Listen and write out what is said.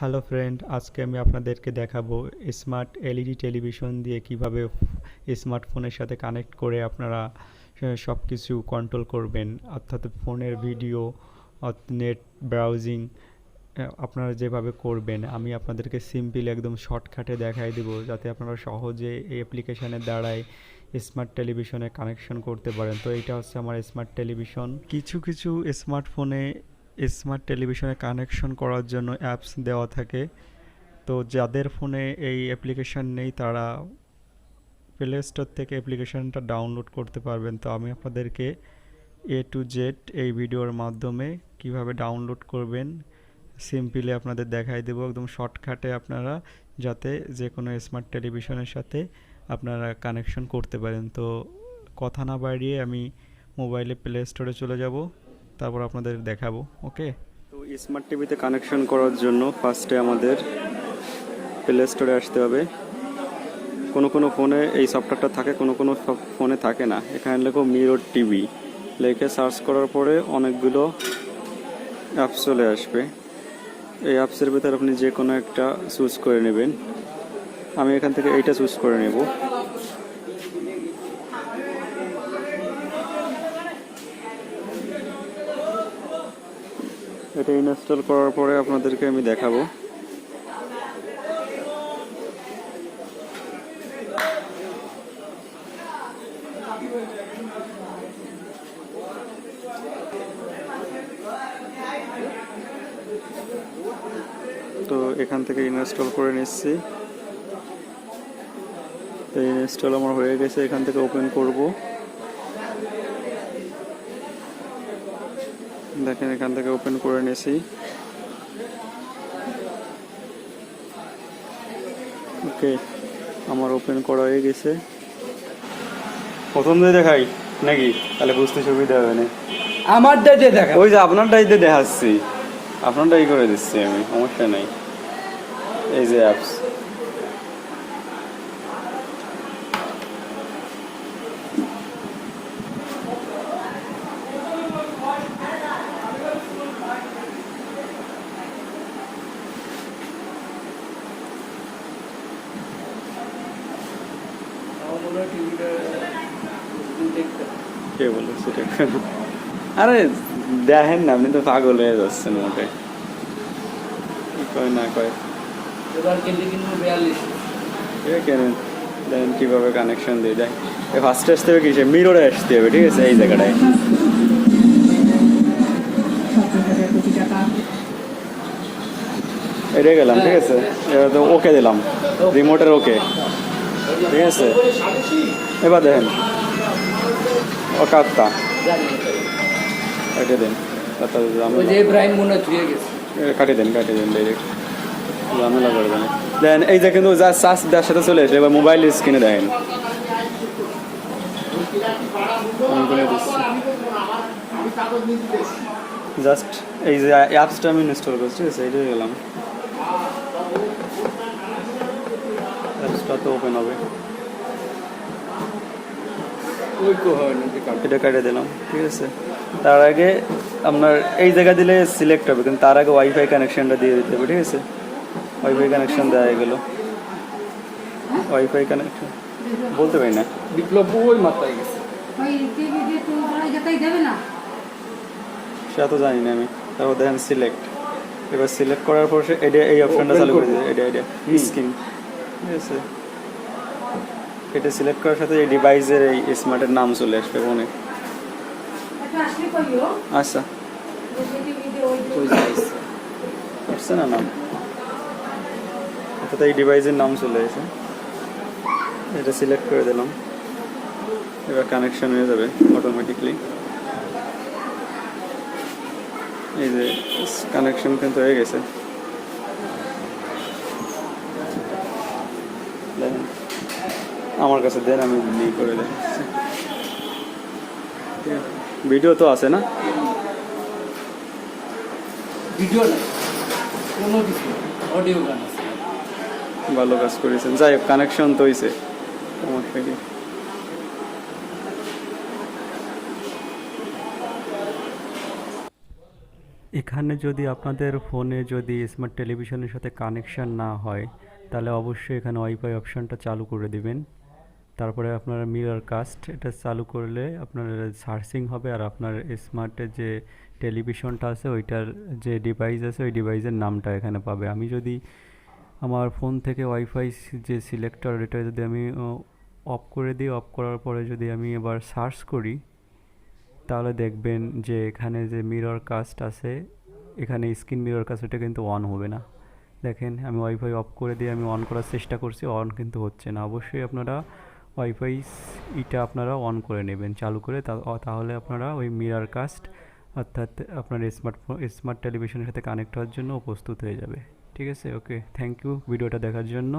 Hello friend আজকে আমি আপনাদেরকে দেখাবো স্মার্ট এলইডি টেলিভিশন দিয়ে কীভাবে স্মার্টফোনের সাথে কানেক্ট করে আপনারা সব কিছু কন্ট্রোল করবেন। অর্থাৎ ফোনের ভিডিও নেট ব্রাউজিং আপনারা যেভাবে করবেন। আমি আপনাদেরকে সিম্পল একদম শর্টকাটে দেখাই দেবো, যাতে আপনারা সহজে এই অ্যাপ্লিকেশনের দ্বারাই স্মার্ট টেলিভিশনে কানেকশন করতে পারেন। তো এটা হচ্ছে আমার স্মার্ট টেলিভিশন কিছু কিছু স্মার্টফোনে স্মার্ট টেলিভিশনে কানেকশন করার জন্য অ্যাপস দেওয়া থাকে। তো যাদের ফোনে এই অ্যাপ্লিকেশন নেই, তারা প্লে স্টোর থেকে অ্যাপ্লিকেশনটা ডাউনলোড করতে পারবেন। তো আমি আপনাদেরকে এ টু জেড এই ভিডিওর মাধ্যমে কীভাবে ডাউনলোড করবেন সিম্পলি আপনাদের দেখাই দেবো। একদম শর্টকাটে আপনারা যাতে যে কোনো স্মার্ট টেলিভিশনের সাথে আপনারা কানেকশন করতে পারেন। তো কথা না বাড়িয়ে আমি মোবাইলে প্লে স্টোরে চলে যাব। তারপর আপনাদের দেখাবো, ওকে? তো স্মার্ট টিভিতে কানেকশন করার জন্য ফার্স্টে আমাদের প্লে স্টোরে আসতে হবে। কোনো কোনো ফোনে এই সফটওয়্যারটা থাকে, কোনো কোনো ফোনে থাকে না। এখানে লেখো মিরর টিভি লিখে সার্চ করার পরে অনেকগুলো অ্যাপস চলে আসবে। এই অ্যাপসের ভিতরে আপনি যে কোনো একটা চুজ করে নেবেন। আমি এখান থেকে এইটা চুজ করে নেব। এটা ইনস্টল করার পরে আপনাদেরকে আমি দেখাবো। তো এখান থেকে ইনস্টল করে নিচ্ছি। তো ইনস্টল আমার হয়ে গেছে, এখান থেকে ওপেন করব। দেখেন এখান থেকে ওপেন করে নিয়েছি ওকে আমার ওপেন করা হয়ে গেছে। প্রথম দিয়ে দেখাই নাকি? তাহলে বুঝতে সুবিধা হবে না। আমার দাইতে দেখা ওই যে আপনারটাই দিয়ে দেখাচ্ছি। আপনার আপনারটাই করে দিচ্ছি আমি সমস্যা নাই। এই যে অ্যাপস কে বলে সেটা আরে দেখেন না আপনি তো পাগল হয়ে যাচ্ছেন মোটে কি কয় না কয়। এবার কিনবো বিয়াল্লিশ। আছে কীভাবে কানেকশন দিয়ে দেয় ফার্স্টে আসতে হবে কিসে মিররে আসতে হবে ঠিক আছে? এই জায়গাটায়। এটা গেলাম ঠিক আছে? এবার তো ওকে দিলাম। রিমোটের ওকে ঠিক আছে। এবার দেখেন। ওকে আত্মা এটা দিন। কাটিয়ে দেন কাটিয়ে দেন ডাইরেক্ট ঝামেলা করবেন দেন। এই যে কিন্তু যা চার্জ দেওয়ার সাথে চলে আসে এবার মোবাইল স্ক্রিনে দেখেন। জাস্ট এই যে অ্যাপসটা আমি ইনস্টল করছি এইটাই গেলাম। অ্যাপসটা তো ওপেন হবে এটা কেটে দিলাম ঠিক আছে? তার আগে আপনার এই জায়গা দিলে সিলেক্ট হবে কিন্তু তার আগে ওয়াইফাই কানেকশনটা দিয়ে দিতে হবে ঠিক আছে? ওয়াইফাই কানেকশন দেওয়া গেল। ওয়াইফাই কানেকশন বলতে পারি না। বিপ্লব ওই মাথায় গেছে। সেটা তো জানি না আমি। তারপর দেখেন সিলেক্ট এবার সিলেক্ট করার পর সে এটা এই অপশনটা চালু করে। দেবে এটা এটা হুম। ঠিক আছে এটা সিলেক্ট করার সাথে এই ডিভাইসের এই স্মার্টের নাম চলে আসবে ফোনে আচ্ছা যাইছে আসছে না নাম? অর্থাৎ এই ডিভাইসের নাম চলে এসে এটা সিলেক্ট করে দিলাম। এবার কানেকশন হয়ে যাবে অটোমেটিকলি এই যে কানেকশন কিন্তু হয়ে গেছে। আমার কাছে দেন আমি ই করে দেখাচ্ছি ভিডিও তো আছে না? ভিডিও না কোনো কিছু অডিও গান আছে। ভালো কাজ করেছেন। যাই হোক কানেকশন তো হয়েছে সমস্যা কি এখানে যদি আপনাদের ফোনে যদি স্মার্ট টেলিভিশনের সাথে কানেকশন না হয় তাহলে অবশ্যই এখানে ওয়াইফাই অপশনটা চালু করে দিবেন। তারপরে আপনার মিরর কাস্ট, এটা চালু করলে আপনার সার্চিং হবে আর আপনার স্মার্টের যে টেলিভিশনটা আছে ওইটার যে ডিভাইস আছে ওই ডিভাইসের নামটা এখানে পাবে। আমি যদি আমার ফোন থেকে ওয়াইফাই যে সিলেক্টর এটা যদি আমি অফ করে দিই অফ করার পরে যদি আমি এবার সার্চ করি, তাহলে দেখবেন যে এখানে যে মিরর কাস্ট আছে, এখানে স্ক্রিন মিরর কাস্ট, এটা কিন্তু অন হবে না। দেখেন, আমি ওয়াইফাই অফ করে দিয়ে আমি অন করার চেষ্টা করছি অন কিন্তু হচ্ছে না। অবশ্যই আপনারা ওয়াইফাই এটা আপনারা অন করে নেবেন, চালু করে তাহলে আপনারা ওই মিরার কাস্ট অর্থাৎ আপনার স্মার্টফোন স্মার্ট টেলিভিশনের সাথে কানেক্ট হওয়ার জন্য প্রস্তুত হয়ে যাবে। ঠিক আছে? ওকে থ্যাংক ইউ ভিডিওটা দেখার জন্য।